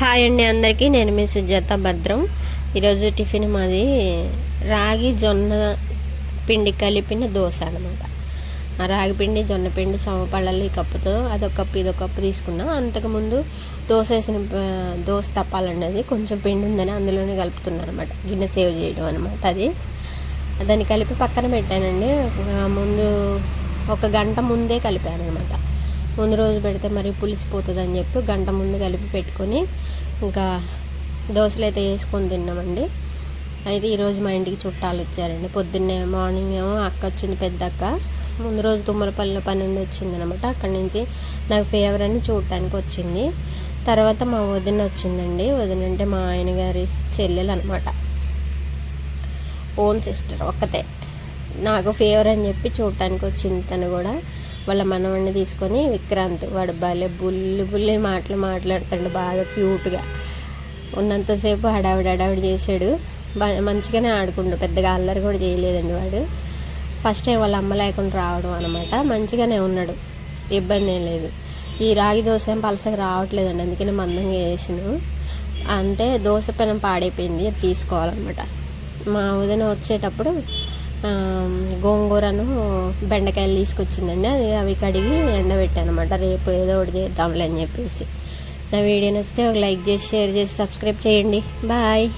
Hi అండి అందరికీ నేను మీ సుజాత భద్రం. ఈరోజు టిఫిన్ మాది రాగి జొన్న పిండి కలిపిన దోశ అనమాట ఆ రాగి పిండి జొన్న పిండి సమపళ్ళలు ఈ కప్పుతో అదొక కప్పు ఇదొక కప్పు తీసుకున్నాం. అంతకుముందు దోశ వేసిన దోశ తప్పాలన్నది కొంచెం పిండి ఉందని అందులోనే కలుపుతున్నాను అనమాట గిన్నె సేవ్ చేయడం అనమాట అది. దాన్ని కలిపి పక్కన పెట్టానండి. ముందు ఒక గంట ముందే కలిపాను అనమాట ముందు రోజు పెడితే మరి పులిసిపోతుంది అని చెప్పి గంట ముందు కలిపి పెట్టుకొని ఇంకా దోశలు అయితే వేసుకొని తిన్నామండి. అయితే ఈరోజు మా ఇంటికి చుట్టాలు వచ్చారండి. పొద్దున్నే మార్నింగ్ ఏమో అక్క వచ్చింది పెద్ద అక్క ముందు రోజు తుమ్మలపల్లిలో పని నుండి వచ్చింది అనమాట అక్కడి నుంచి నాకు ఫేవర్ అని చూడటానికి వచ్చింది. తర్వాత మా వదిన వచ్చిందండి. వదిన అంటే మా ఆయన గారి చెల్లెలు అనమాట. ఓన్ సిస్టర్ ఒక్కతే. నాకు ఫేవర్ అని చెప్పి చూడటానికి వచ్చింది తను కూడా. వాళ్ళ మనవడిని తీసుకొని విక్రాంత్ వాడు భలే బుల్లి బుల్లి మాటలు మాట్లాడుతాడు బాగా క్యూట్గా. ఉన్నంతసేపు హడావిడి హడావిడి చేశాడు. మంచిగానే ఆడుకుండు పెద్దగా అల్లరి కూడా చేయలేదండి వాడు. ఫస్ట్ టైం వాళ్ళ అమ్మ లేకుండా రావడం అనమాట మంచిగానే ఉన్నాడు ఇబ్బంది ఏం లేదు. ఈ రాగి దోశ ఏం పలసగా రావట్లేదండి అందుకని మందంగా వేసాను అంటే దోశ పెనం పాడైపోయింది అది తీసుకోవాలన్నమాట. మా ఉదయం వచ్చేటప్పుడు గోంగూరను బెండకాయలు తీసుకొచ్చిందండి. అది అవి కడిగి ఎండబెట్టాను అనమాట రేపు ఏదో ఒకటి చేద్దాంలే అని చెప్పేసి. నా వీడియో నచ్చితే ఒక లైక్ చేసి షేర్ చేసి సబ్స్క్రైబ్ చేయండి. బాయ్.